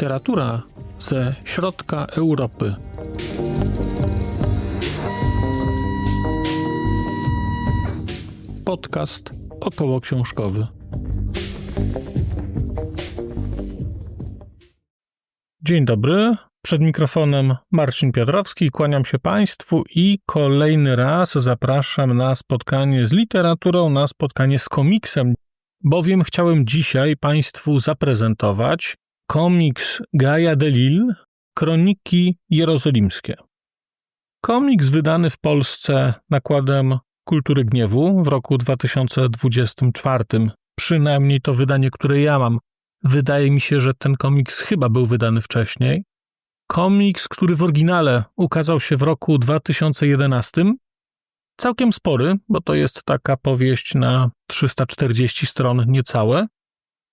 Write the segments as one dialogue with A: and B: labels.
A: Literatura ze środka Europy. Podcast około książkowy. Dzień dobry. Przed mikrofonem Marcin Piotrowski. Kłaniam się Państwu i kolejny raz zapraszam na spotkanie z literaturą, na spotkanie z komiksem, bowiem chciałem dzisiaj Państwu zaprezentować komiks Gaia Delil, Kroniki Jerozolimskie. Komiks wydany w Polsce nakładem Kultury Gniewu w roku 2024, przynajmniej to wydanie, które ja mam. Wydaje mi się, że ten komiks chyba był wydany wcześniej. Komiks, który w oryginale ukazał się w roku 2011, całkiem spory, bo to jest taka powieść na 340 stron niecałe,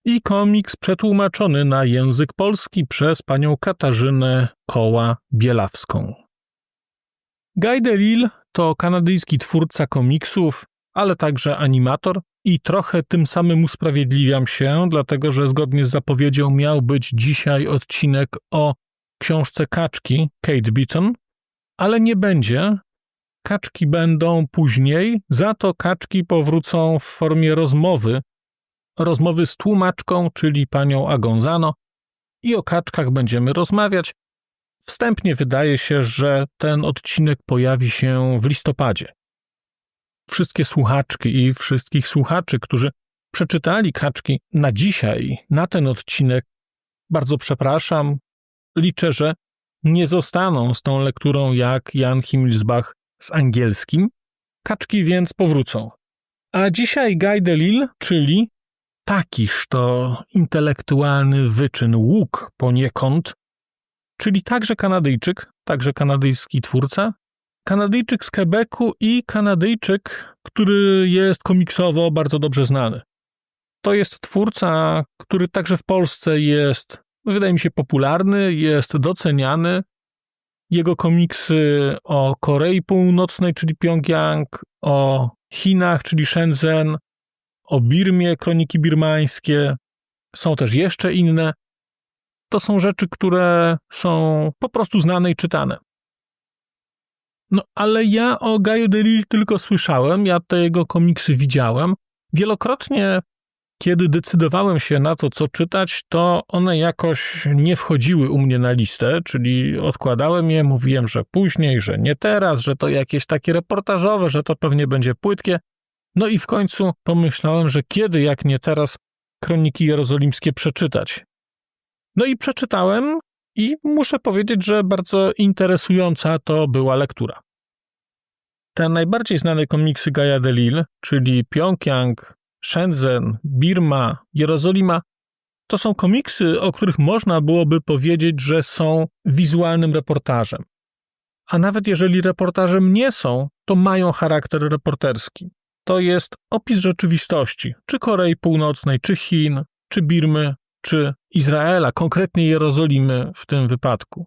A: i komiks przetłumaczony na język polski przez panią Katarzynę Koła-Bielawską. Guy Delisle to kanadyjski twórca komiksów, ale także animator i trochę tym samym usprawiedliwiam się, dlatego że zgodnie z zapowiedzią miał być dzisiaj odcinek o książce Kaczki Kate Beaton, ale nie będzie. Kaczki będą później, za to kaczki powrócą w formie rozmowy rozmowy z tłumaczką, czyli panią Agonzano, i o kaczkach będziemy rozmawiać. Wstępnie wydaje się, że ten odcinek pojawi się w listopadzie. Wszystkie słuchaczki i wszystkich słuchaczy, którzy przeczytali kaczki na dzisiaj, na ten odcinek, bardzo przepraszam. Liczę, że nie zostaną z tą lekturą jak Jan Himmelsbach z angielskim. Kaczki więc powrócą. A dzisiaj Guy Delisle, czyli takiż to intelektualny wyczyn, łuk poniekąd, czyli także Kanadyjczyk, także kanadyjski twórca, Kanadyjczyk z Quebecu i Kanadyjczyk, który jest komiksowo bardzo dobrze znany. To jest twórca, który także w Polsce jest, wydaje mi się, popularny, jest doceniany. Jego komiksy o Korei Północnej, czyli Pjongjang, o Chinach, czyli Shenzhen, o Birmie, kroniki birmańskie, są też jeszcze inne. To są rzeczy, które są po prostu znane i czytane. No, ale ja o Gaju Delisle tylko słyszałem, ja te jego komiksy widziałem. Wielokrotnie, kiedy decydowałem się na to, co czytać, to one jakoś nie wchodziły u mnie na listę, czyli odkładałem je, mówiłem, że później, że nie teraz, że to jakieś takie reportażowe, że to pewnie będzie płytkie. No i w końcu pomyślałem, że kiedy, jak nie teraz, kroniki jerozolimskie przeczytać. No i przeczytałem, i muszę powiedzieć, że bardzo interesująca to była lektura. Te najbardziej znane komiksy Gaia Delil, czyli Pjongjang, Shenzhen, Birma, Jerozolima, to są komiksy, o których można byłoby powiedzieć, że są wizualnym reportażem. A nawet jeżeli reportażem nie są, to mają charakter reporterski to jest opis rzeczywistości, czy Korei Północnej, czy Chin, czy Birmy, czy Izraela, konkretnie Jerozolimy w tym wypadku.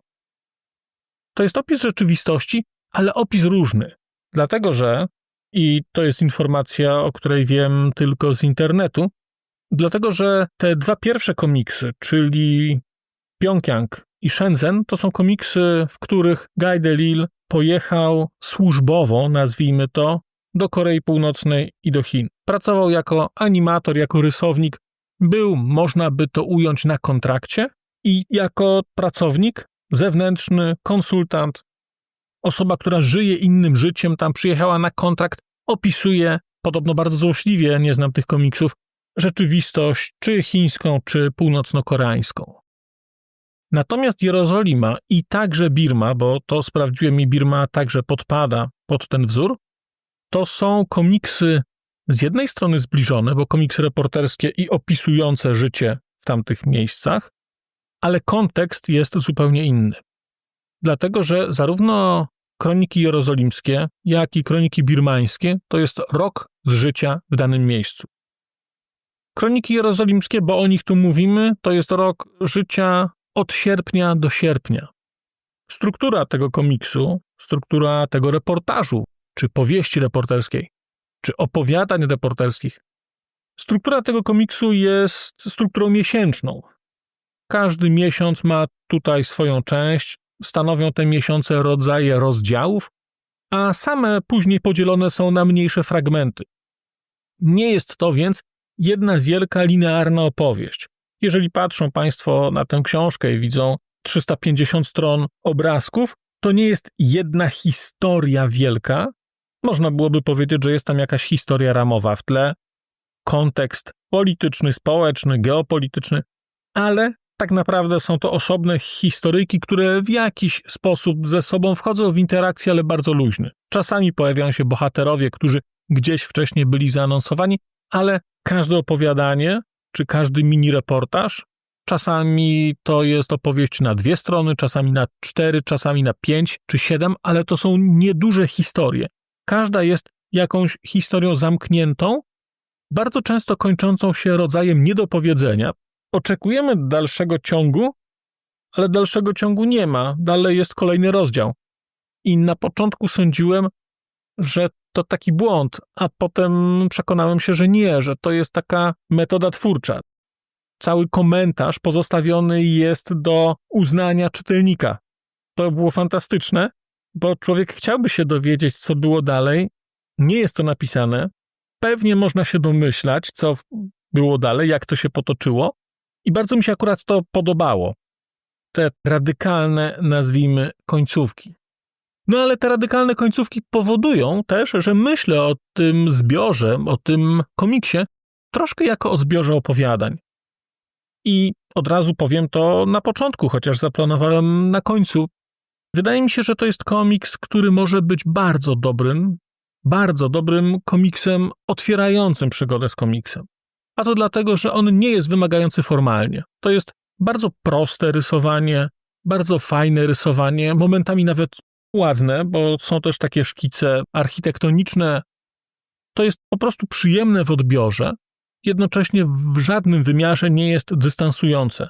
A: To jest opis rzeczywistości, ale opis różny, dlatego że, i to jest informacja, o której wiem tylko z internetu, dlatego że te dwa pierwsze komiksy, czyli Pjongjang i Shenzhen, to są komiksy, w których Guy Delisle pojechał służbowo, nazwijmy to, do Korei Północnej i do Chin. Pracował jako animator, jako rysownik, był, można by to ująć, na kontrakcie i jako pracownik zewnętrzny, konsultant, osoba, która żyje innym życiem, tam przyjechała na kontrakt, opisuje, podobno bardzo złośliwie, nie znam tych komiksów, rzeczywistość czy chińską, czy północno-koreańską. Natomiast Jerozolima i także Birma, bo to sprawdziłem i Birma także podpada pod ten wzór, to są komiksy z jednej strony zbliżone, bo komiksy reporterskie i opisujące życie w tamtych miejscach, ale kontekst jest zupełnie inny. Dlatego, że zarówno kroniki jerozolimskie, jak i kroniki birmańskie to jest rok z życia w danym miejscu. Kroniki jerozolimskie, bo o nich tu mówimy, to jest rok życia od sierpnia do sierpnia. Struktura tego komiksu, struktura tego reportażu czy powieści reporterskiej, czy opowiadań reporterskich. Struktura tego komiksu jest strukturą miesięczną. Każdy miesiąc ma tutaj swoją część, stanowią te miesiące rodzaje rozdziałów, a same później podzielone są na mniejsze fragmenty. Nie jest to więc jedna wielka linearna opowieść. Jeżeli patrzą Państwo na tę książkę i widzą 350 stron obrazków, to nie jest jedna historia wielka. Można byłoby powiedzieć, że jest tam jakaś historia ramowa w tle, kontekst polityczny, społeczny, geopolityczny, ale tak naprawdę są to osobne historyjki, które w jakiś sposób ze sobą wchodzą w interakcję, ale bardzo luźny. Czasami pojawiają się bohaterowie, którzy gdzieś wcześniej byli zaanonsowani, ale każde opowiadanie czy każdy mini reportaż Czasami to jest opowieść na dwie strony, czasami na cztery, czasami na pięć czy siedem, ale to są nieduże historie. Każda jest jakąś historią zamkniętą, bardzo często kończącą się rodzajem niedopowiedzenia. Oczekujemy dalszego ciągu, ale dalszego ciągu nie ma. Dalej jest kolejny rozdział. I na początku sądziłem, że to taki błąd, a potem przekonałem się, że nie, że to jest taka metoda twórcza cały komentarz pozostawiony jest do uznania czytelnika. To było fantastyczne, bo człowiek chciałby się dowiedzieć, co było dalej. Nie jest to napisane. Pewnie można się domyślać, co było dalej, jak to się potoczyło. I bardzo mi się akurat to podobało. Te radykalne, nazwijmy, końcówki. No ale te radykalne końcówki powodują też, że myślę o tym zbiorze, o tym komiksie, troszkę jako o zbiorze opowiadań. I od razu powiem to na początku, chociaż zaplanowałem na końcu. Wydaje mi się, że to jest komiks, który może być bardzo dobrym, bardzo dobrym komiksem otwierającym przygodę z komiksem. A to dlatego, że on nie jest wymagający formalnie. To jest bardzo proste rysowanie, bardzo fajne rysowanie, momentami nawet ładne, bo są też takie szkice architektoniczne. To jest po prostu przyjemne w odbiorze, jednocześnie w żadnym wymiarze nie jest dystansujące.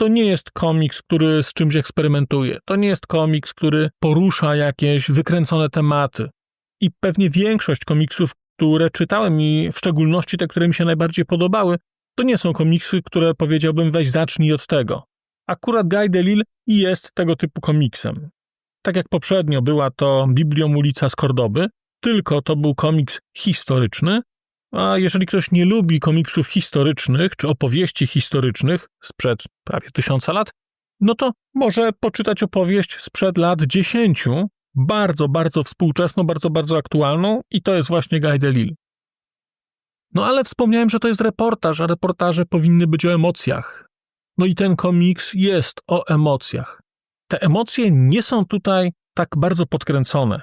A: To nie jest komiks, który z czymś eksperymentuje. To nie jest komiks, który porusza jakieś wykręcone tematy. I pewnie większość komiksów, które czytałem i w szczególności te, które mi się najbardziej podobały, to nie są komiksy, które powiedziałbym weź zacznij od tego. Akurat Guy Delisle jest tego typu komiksem. Tak jak poprzednio była to Biblią ulica z Kordoby, tylko to był komiks historyczny, a jeżeli ktoś nie lubi komiksów historycznych czy opowieści historycznych sprzed prawie tysiąca lat, no to może poczytać opowieść sprzed lat dziesięciu, bardzo, bardzo współczesną, bardzo, bardzo aktualną i to jest właśnie Guy Delisle. No ale wspomniałem, że to jest reportaż, a reportaże powinny być o emocjach. No i ten komiks jest o emocjach. Te emocje nie są tutaj tak bardzo podkręcone,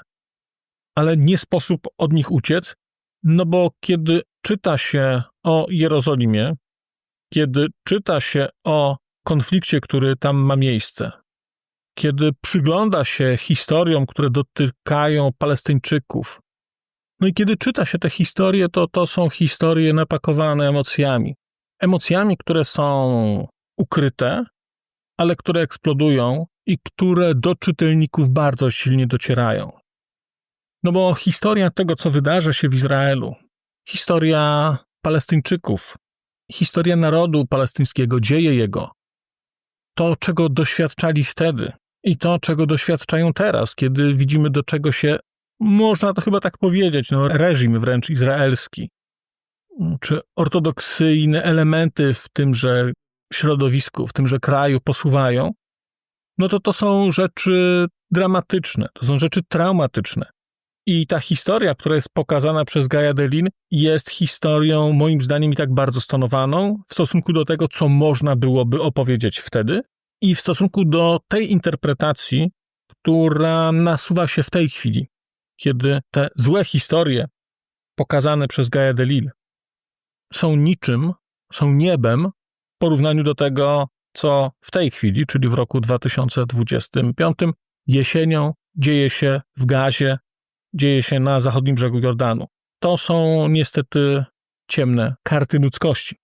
A: ale nie sposób od nich uciec, no bo kiedy czyta się o Jerozolimie, kiedy czyta się o konflikcie, który tam ma miejsce, kiedy przygląda się historiom, które dotykają Palestyńczyków, no i kiedy czyta się te historie, to to są historie napakowane emocjami. Emocjami, które są ukryte, ale które eksplodują i które do czytelników bardzo silnie docierają. No bo historia tego, co wydarza się w Izraelu, historia Palestyńczyków, historia narodu palestyńskiego, dzieje jego, to, czego doświadczali wtedy i to, czego doświadczają teraz, kiedy widzimy, do czego się, można to chyba tak powiedzieć, no, reżim wręcz izraelski, czy ortodoksyjne elementy w tymże środowisku, w tymże kraju posuwają, no to to są rzeczy dramatyczne, to są rzeczy traumatyczne. I ta historia, która jest pokazana przez Gaia Delin, jest historią, moim zdaniem, i tak bardzo stonowaną w stosunku do tego, co można byłoby opowiedzieć wtedy, i w stosunku do tej interpretacji, która nasuwa się w tej chwili, kiedy te złe historie pokazane przez Gaia Delil są niczym, są niebem w porównaniu do tego, co w tej chwili, czyli w roku 2025, jesienią dzieje się w gazie dzieje się na zachodnim brzegu Jordanu. To są niestety ciemne karty ludzkości.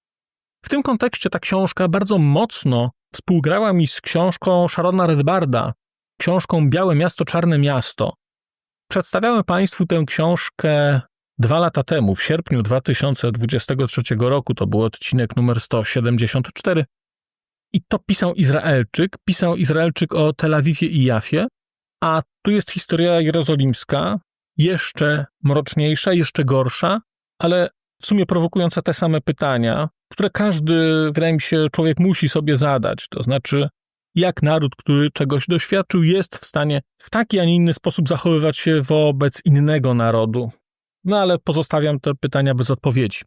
A: W tym kontekście ta książka bardzo mocno współgrała mi z książką Sharona Redbarda, książką Białe Miasto, Czarne Miasto. Przedstawiałem Państwu tę książkę dwa lata temu, w sierpniu 2023 roku, to był odcinek numer 174. I to pisał Izraelczyk, pisał Izraelczyk o Tel Awiwie i Jafie, a tu jest historia jerozolimska, jeszcze mroczniejsza, jeszcze gorsza, ale w sumie prowokująca te same pytania, które każdy, wydaje mi się, człowiek musi sobie zadać. To znaczy, jak naród, który czegoś doświadczył, jest w stanie w taki, a nie inny sposób zachowywać się wobec innego narodu. No ale pozostawiam te pytania bez odpowiedzi.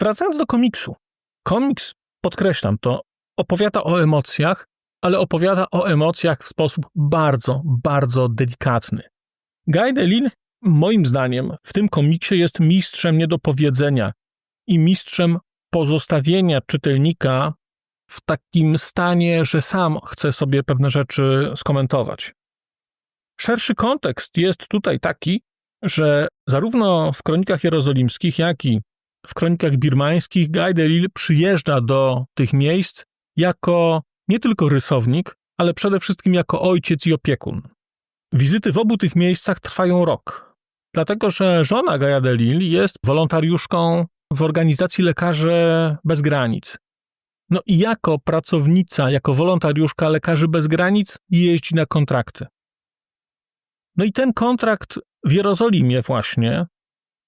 A: Wracając do komiksu. Komiks, podkreślam to, opowiada o emocjach, ale opowiada o emocjach w sposób bardzo, bardzo delikatny. Guy Delisle, moim zdaniem, w tym komiksie jest mistrzem niedopowiedzenia i mistrzem pozostawienia czytelnika w takim stanie, że sam chce sobie pewne rzeczy skomentować. Szerszy kontekst jest tutaj taki, że zarówno w kronikach jerozolimskich, jak i w kronikach birmańskich Guy Delisle przyjeżdża do tych miejsc jako nie tylko rysownik, ale przede wszystkim jako ojciec i opiekun. Wizyty w obu tych miejscach trwają rok, dlatego że żona Gaja Delisle jest wolontariuszką w organizacji Lekarzy Bez Granic. No i jako pracownica, jako wolontariuszka Lekarzy Bez Granic jeździ na kontrakty. No i ten kontrakt w Jerozolimie właśnie,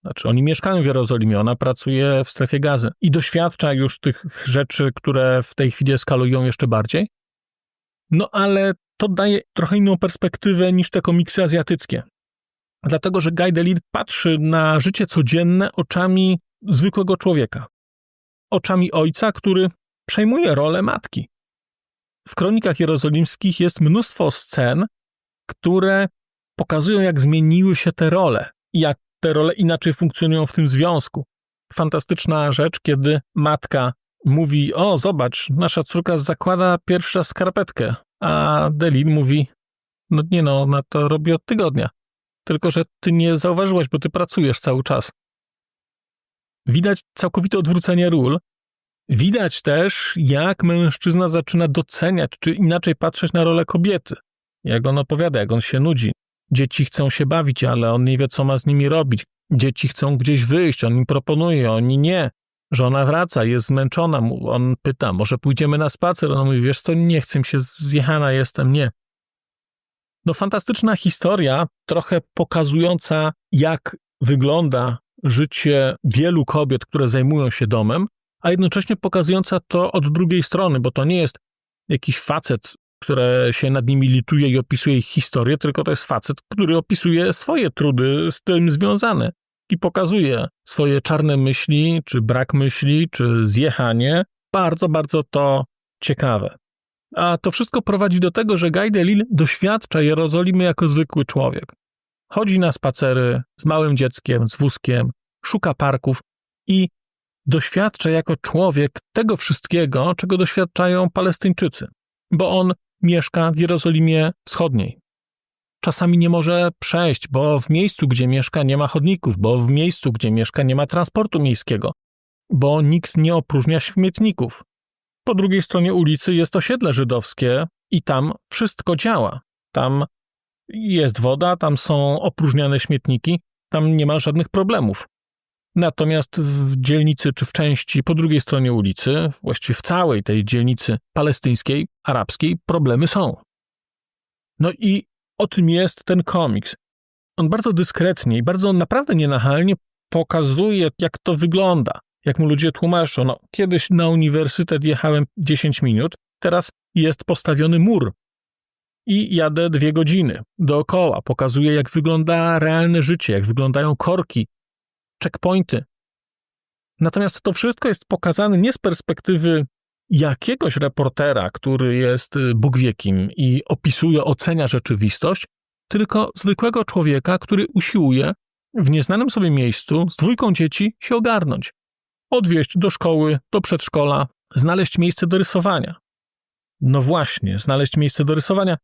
A: znaczy oni mieszkają w Jerozolimie, ona pracuje w strefie gazy i doświadcza już tych rzeczy, które w tej chwili eskalują jeszcze bardziej. No ale to daje trochę inną perspektywę niż te komiksy azjatyckie. Dlatego, że Guy Delisle patrzy na życie codzienne oczami zwykłego człowieka. Oczami ojca, który przejmuje rolę matki. W kronikach jerozolimskich jest mnóstwo scen, które pokazują, jak zmieniły się te role jak te role inaczej funkcjonują w tym związku. Fantastyczna rzecz, kiedy matka mówi: O, zobacz, nasza córka zakłada pierwsza skarpetkę, a Delin mówi: No nie, no, ona to robi od tygodnia. Tylko, że ty nie zauważyłaś, bo ty pracujesz cały czas. Widać całkowite odwrócenie ról. Widać też, jak mężczyzna zaczyna doceniać, czy inaczej patrzeć na rolę kobiety. Jak on opowiada, jak on się nudzi. Dzieci chcą się bawić, ale on nie wie, co ma z nimi robić. Dzieci chcą gdzieś wyjść, on im proponuje, oni nie. Żona wraca, jest zmęczona, on pyta, może pójdziemy na spacer? Ona mówi, wiesz co, nie chcę się, zjechana jestem, nie. No fantastyczna historia, trochę pokazująca, jak wygląda życie wielu kobiet, które zajmują się domem, a jednocześnie pokazująca to od drugiej strony, bo to nie jest jakiś facet, który się nad nimi lituje i opisuje ich historię, tylko to jest facet, który opisuje swoje trudy z tym związane i pokazuje swoje czarne myśli, czy brak myśli, czy zjechanie. Bardzo, bardzo to ciekawe. A to wszystko prowadzi do tego, że Guy Delisle doświadcza Jerozolimy jako zwykły człowiek. Chodzi na spacery z małym dzieckiem, z wózkiem, szuka parków i doświadcza jako człowiek tego wszystkiego, czego doświadczają Palestyńczycy, bo on mieszka w Jerozolimie Wschodniej. Czasami nie może przejść, bo w miejscu, gdzie mieszka, nie ma chodników, bo w miejscu, gdzie mieszka, nie ma transportu miejskiego, bo nikt nie opróżnia śmietników. Po drugiej stronie ulicy jest osiedle żydowskie i tam wszystko działa. Tam jest woda, tam są opróżniane śmietniki, tam nie ma żadnych problemów. Natomiast w dzielnicy czy w części po drugiej stronie ulicy, właściwie w całej tej dzielnicy palestyńskiej, arabskiej, problemy są. No i o tym jest ten komiks. On bardzo dyskretnie i bardzo naprawdę nienachalnie pokazuje, jak to wygląda, jak mu ludzie tłumaczą. No, kiedyś na uniwersytet jechałem 10 minut, teraz jest postawiony mur i jadę dwie godziny dookoła. Pokazuje, jak wygląda realne życie, jak wyglądają korki, checkpointy. Natomiast to wszystko jest pokazane nie z perspektywy jakiegoś reportera, który jest y, Bóg wie kim i opisuje, ocenia rzeczywistość, tylko zwykłego człowieka, który usiłuje w nieznanym sobie miejscu z dwójką dzieci się ogarnąć. Odwieźć do szkoły, do przedszkola, znaleźć miejsce do rysowania. No właśnie, znaleźć miejsce do rysowania.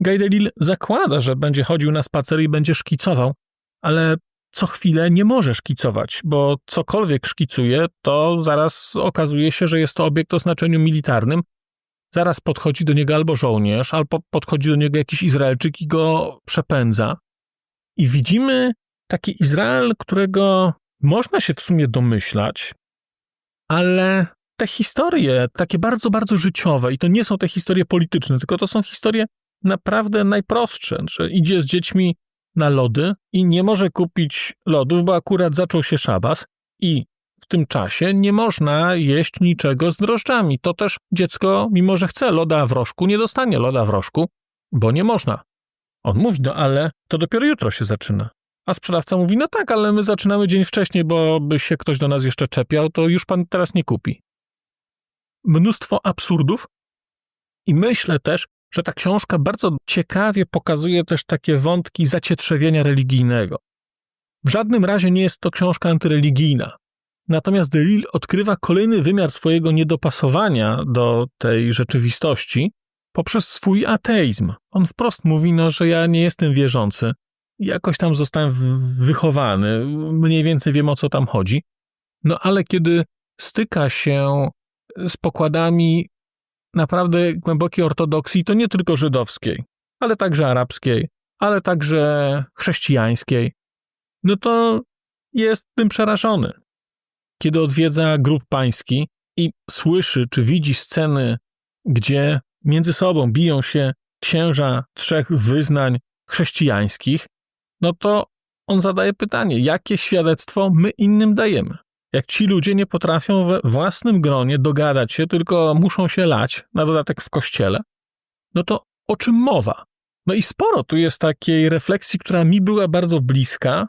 A: Gajdelil zakłada, że będzie chodził na spacer i będzie szkicował, ale co chwilę nie może szkicować, bo cokolwiek szkicuje, to zaraz okazuje się, że jest to obiekt o znaczeniu militarnym. Zaraz podchodzi do niego albo żołnierz, albo podchodzi do niego jakiś Izraelczyk i go przepędza. I widzimy taki Izrael, którego można się w sumie domyślać, ale te historie, takie bardzo, bardzo życiowe, i to nie są te historie polityczne, tylko to są historie naprawdę najprostsze, że idzie z dziećmi na lody i nie może kupić lodów, bo akurat zaczął się szabas i w tym czasie nie można jeść niczego z drożdżami. To też dziecko, mimo że chce loda w rożku, nie dostanie loda w rożku, bo nie można. On mówi, no ale to dopiero jutro się zaczyna. A sprzedawca mówi, no tak, ale my zaczynamy dzień wcześniej, bo by się ktoś do nas jeszcze czepiał, to już pan teraz nie kupi. Mnóstwo absurdów. I myślę też, że ta książka bardzo ciekawie pokazuje też takie wątki zacietrzewienia religijnego. W żadnym razie nie jest to książka antyreligijna. Natomiast Delil odkrywa kolejny wymiar swojego niedopasowania do tej rzeczywistości poprzez swój ateizm. On wprost mówi, no, że ja nie jestem wierzący. Jakoś tam zostałem wychowany, mniej więcej wiem o co tam chodzi. No ale kiedy styka się z pokładami naprawdę głębokiej ortodoksji, to nie tylko żydowskiej, ale także arabskiej, ale także chrześcijańskiej, no to jest tym przerażony. Kiedy odwiedza grup pański i słyszy czy widzi sceny, gdzie między sobą biją się księża trzech wyznań chrześcijańskich, no to on zadaje pytanie, jakie świadectwo my innym dajemy? Jak ci ludzie nie potrafią we własnym gronie dogadać się, tylko muszą się lać, na dodatek w kościele, no to o czym mowa? No i sporo tu jest takiej refleksji, która mi była bardzo bliska,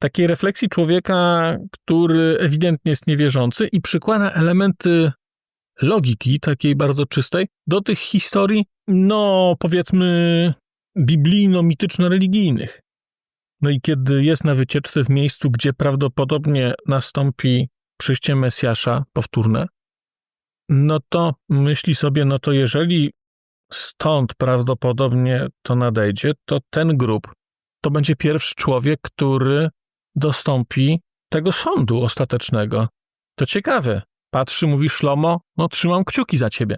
A: takiej refleksji człowieka, który ewidentnie jest niewierzący i przykłada elementy logiki, takiej bardzo czystej, do tych historii, no powiedzmy, biblijno-mityczno-religijnych. No i kiedy jest na wycieczce w miejscu, gdzie prawdopodobnie nastąpi przyjście Mesjasza powtórne, no to myśli sobie, no to jeżeli stąd prawdopodobnie to nadejdzie, to ten grup to będzie pierwszy człowiek, który dostąpi tego sądu ostatecznego. To ciekawe. Patrzy, mówi Szlomo, no trzymam kciuki za ciebie.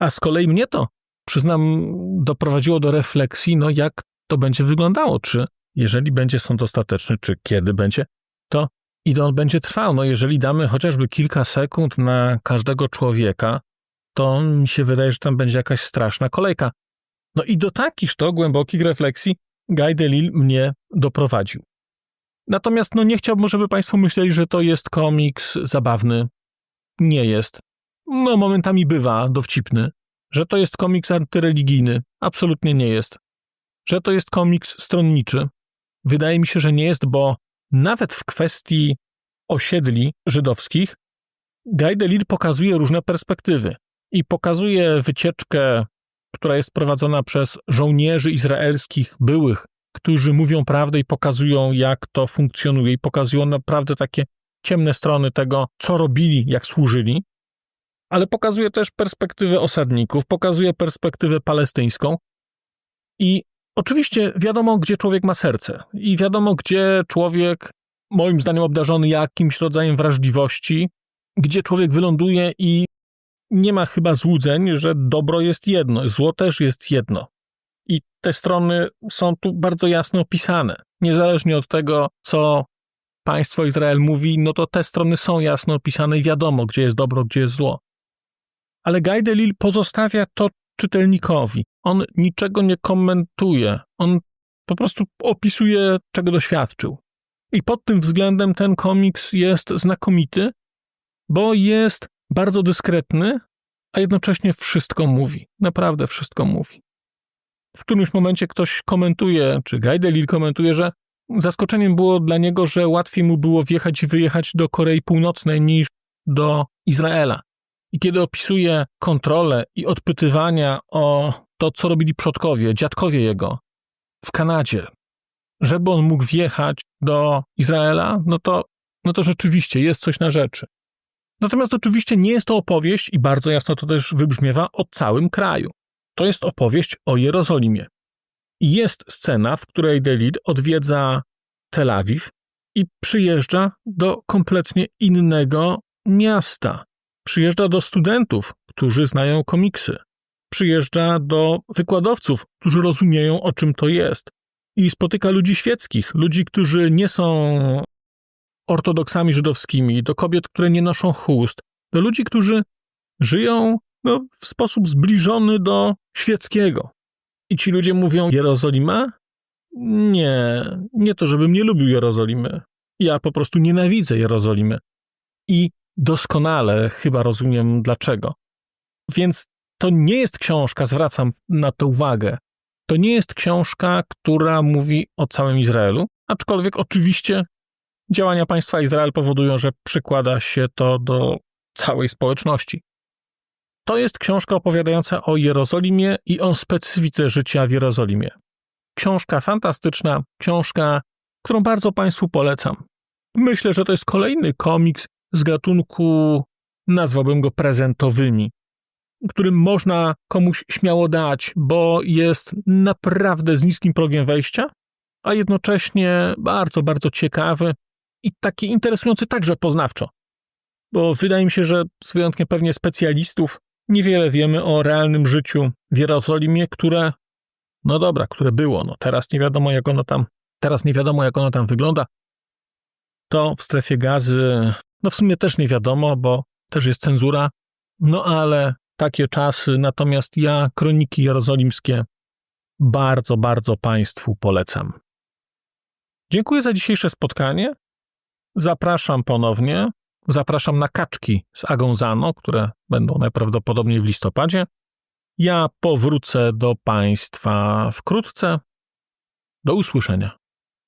A: A z kolei mnie to, przyznam, doprowadziło do refleksji, no jak to będzie wyglądało, czy jeżeli będzie sąd ostateczny, czy kiedy będzie, to i on będzie trwał. No jeżeli damy chociażby kilka sekund na każdego człowieka, to mi się wydaje, że tam będzie jakaś straszna kolejka. No i do takich to głębokich refleksji Guy Delisle mnie doprowadził. Natomiast no nie chciałbym, żeby Państwo myśleli, że to jest komiks zabawny. Nie jest. No momentami bywa dowcipny. Że to jest komiks antyreligijny. Absolutnie nie jest. Że to jest komiks stronniczy. Wydaje mi się, że nie jest, bo nawet w kwestii osiedli żydowskich Guy Delisle pokazuje różne perspektywy i pokazuje wycieczkę, która jest prowadzona przez żołnierzy izraelskich byłych, którzy mówią prawdę i pokazują, jak to funkcjonuje, i pokazują naprawdę takie ciemne strony tego, co robili, jak służyli, ale pokazuje też perspektywę osadników, pokazuje perspektywę palestyńską i Oczywiście wiadomo, gdzie człowiek ma serce i wiadomo, gdzie człowiek, moim zdaniem, obdarzony jakimś rodzajem wrażliwości, gdzie człowiek wyląduje i nie ma chyba złudzeń, że dobro jest jedno, zło też jest jedno. I te strony są tu bardzo jasno opisane. Niezależnie od tego, co państwo Izrael mówi, no to te strony są jasno opisane i wiadomo, gdzie jest dobro, gdzie jest zło. Ale Guy Delisle pozostawia to czytelnikowi. On niczego nie komentuje, on po prostu opisuje, czego doświadczył. I pod tym względem ten komiks jest znakomity, bo jest bardzo dyskretny, a jednocześnie wszystko mówi. Naprawdę wszystko mówi. W którymś momencie ktoś komentuje, czy Guy Delisle komentuje, że zaskoczeniem było dla niego, że łatwiej mu było wjechać i wyjechać do Korei Północnej niż do Izraela. I kiedy opisuje kontrolę i odpytywania o to, co robili przodkowie, dziadkowie jego w Kanadzie, żeby on mógł wjechać do Izraela, no to, no to rzeczywiście jest coś na rzeczy. Natomiast oczywiście nie jest to opowieść, i bardzo jasno to też wybrzmiewa, o całym kraju. To jest opowieść o Jerozolimie. I jest scena, w której Delid odwiedza Tel Awiw i przyjeżdża do kompletnie innego miasta. Przyjeżdża do studentów, którzy znają komiksy. Przyjeżdża do wykładowców, którzy rozumieją, o czym to jest. I spotyka ludzi świeckich, ludzi, którzy nie są ortodoksami żydowskimi, do kobiet, które nie noszą chust, do ludzi, którzy żyją no, w sposób zbliżony do świeckiego. I ci ludzie mówią Jerozolima? Nie, nie to, żebym nie lubił Jerozolimy. Ja po prostu nienawidzę Jerozolimy. I doskonale chyba rozumiem dlaczego. Więc to nie jest książka, zwracam na to uwagę. To nie jest książka, która mówi o całym Izraelu, aczkolwiek oczywiście działania państwa Izrael powodują, że przykłada się to do całej społeczności. To jest książka opowiadająca o Jerozolimie i o specyfice życia w Jerozolimie. Książka fantastyczna, książka, którą bardzo Państwu polecam. Myślę, że to jest kolejny komiks z gatunku, nazwałbym go prezentowymi, którym można komuś śmiało dać, bo jest naprawdę z niskim progiem wejścia, a jednocześnie bardzo, bardzo ciekawy i taki interesujący także poznawczo. Bo wydaje mi się, że z wyjątkiem pewnie specjalistów, niewiele wiemy o realnym życiu w Jerozolimie, które, no dobra, które było. No teraz nie wiadomo, jak ono tam, teraz nie wiadomo, jak ono tam wygląda. To w strefie gazy, no w sumie też nie wiadomo, bo też jest cenzura. No ale takie czasy, natomiast ja kroniki jerozolimskie bardzo, bardzo Państwu polecam. Dziękuję za dzisiejsze spotkanie. Zapraszam ponownie. Zapraszam na kaczki z Agonzano, które będą najprawdopodobniej w listopadzie. Ja powrócę do Państwa wkrótce. Do usłyszenia.